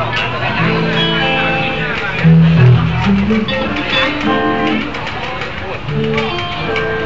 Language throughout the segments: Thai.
กี่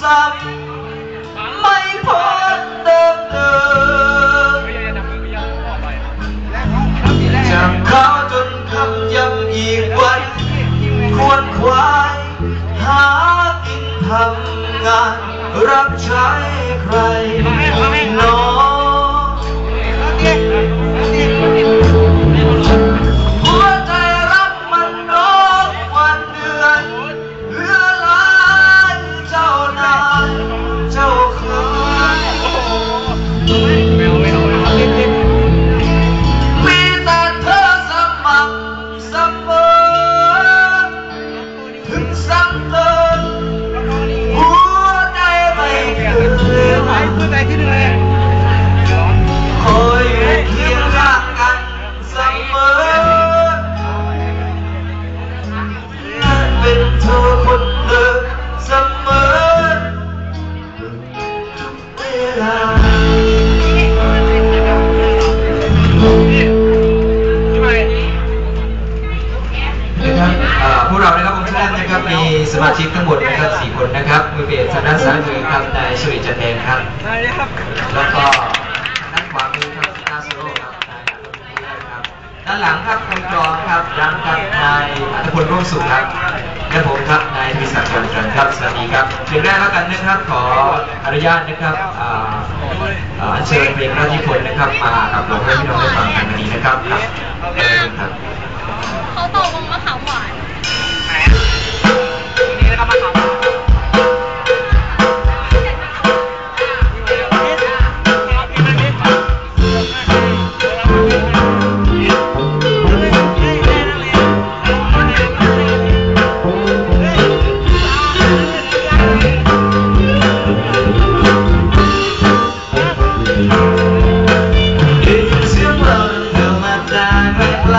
ซ้ำๆไม่พ้นเดิมเดิมจำเขาจนคำย้ำอีกวัน ควรควายหากินทำงาน รับใช้ใคร นะครับเอ่อพวกเรานะครับวงที่แรกนะครับ มีสมาชิกทั้งหมดนะครับสี่คนนะครับ มือเบสทางด้านซ้ายมือครับนายสุริจันเทนครับ แล้วก็ด้านขวามือครับกีตาร์โซโล่ครับนายอัตพลบุญเลิศครับ ด้านหลังครับมือกลองครับรังครับนายอัตพลร่วมสุขครับและผมครับนายพิศักดิ์จันทร์ครับ สวัสดีครับเพลงแรกแล้วกันนะครับ ขออนุญาตนะครับอ่าอ่าอัญเชิญเพลงพระราชนิพนธ์นะครับ มากับหลวงให้พี่น้องได้ฟังกันวันนี้นะครับครับ เชิญครับเขาตกลงมะขามหวานได้ยินเสียงเพลงเธอมาแต่ไม่ไกล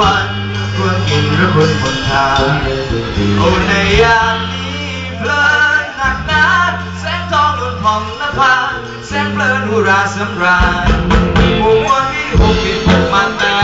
วันควรกินหรือคนบนทางโอ้ในยามนี้เพลินหนักหนาแสงทองลุ่นผ่องนภาแสงเพลินหุราสำราญหมู่มวที่หกปิดหกมันแต่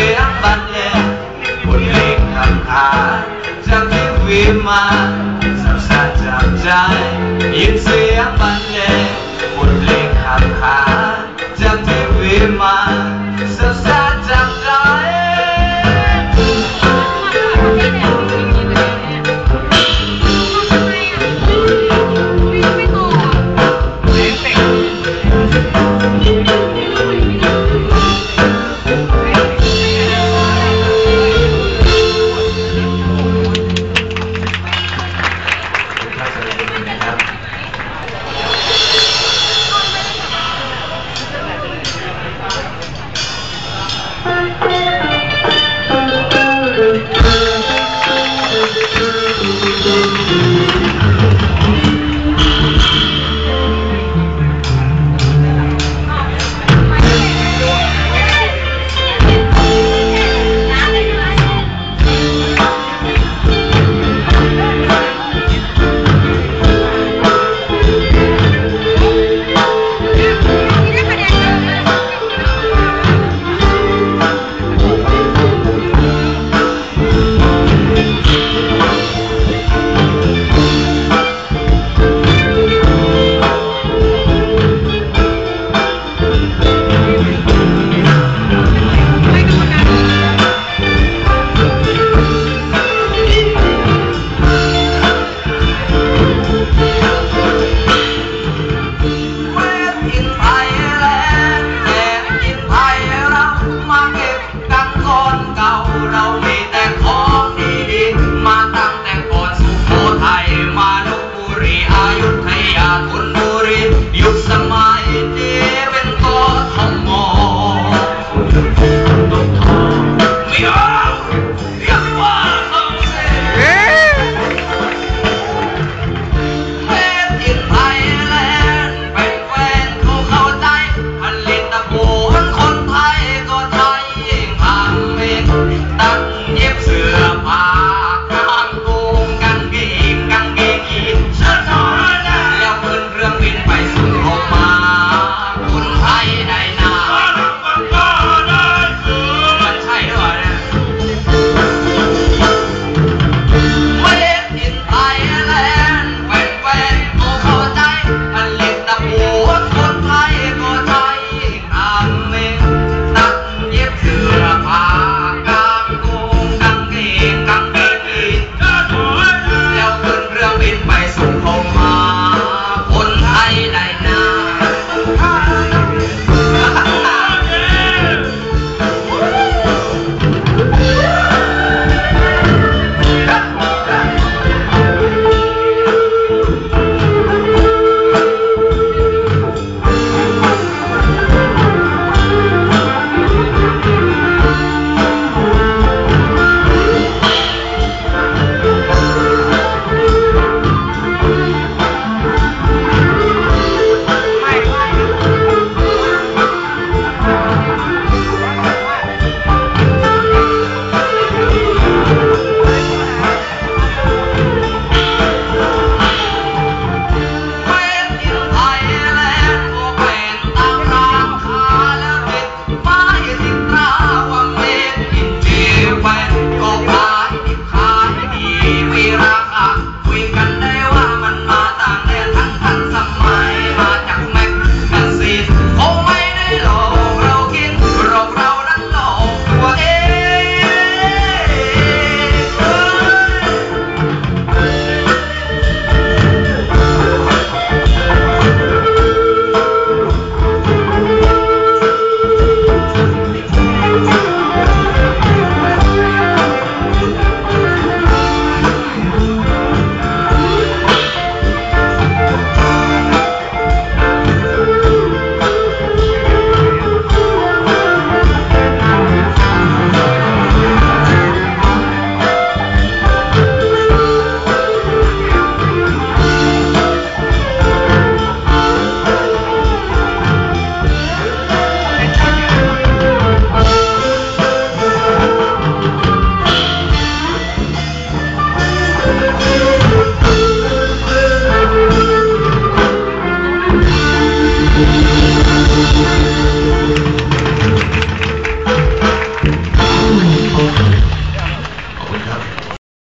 ลือบันเลงบนเพลงคำขาจากที่วีมาสัสาจากใจเสียงบันเลงบนเพลงคำขาจากที่วีมา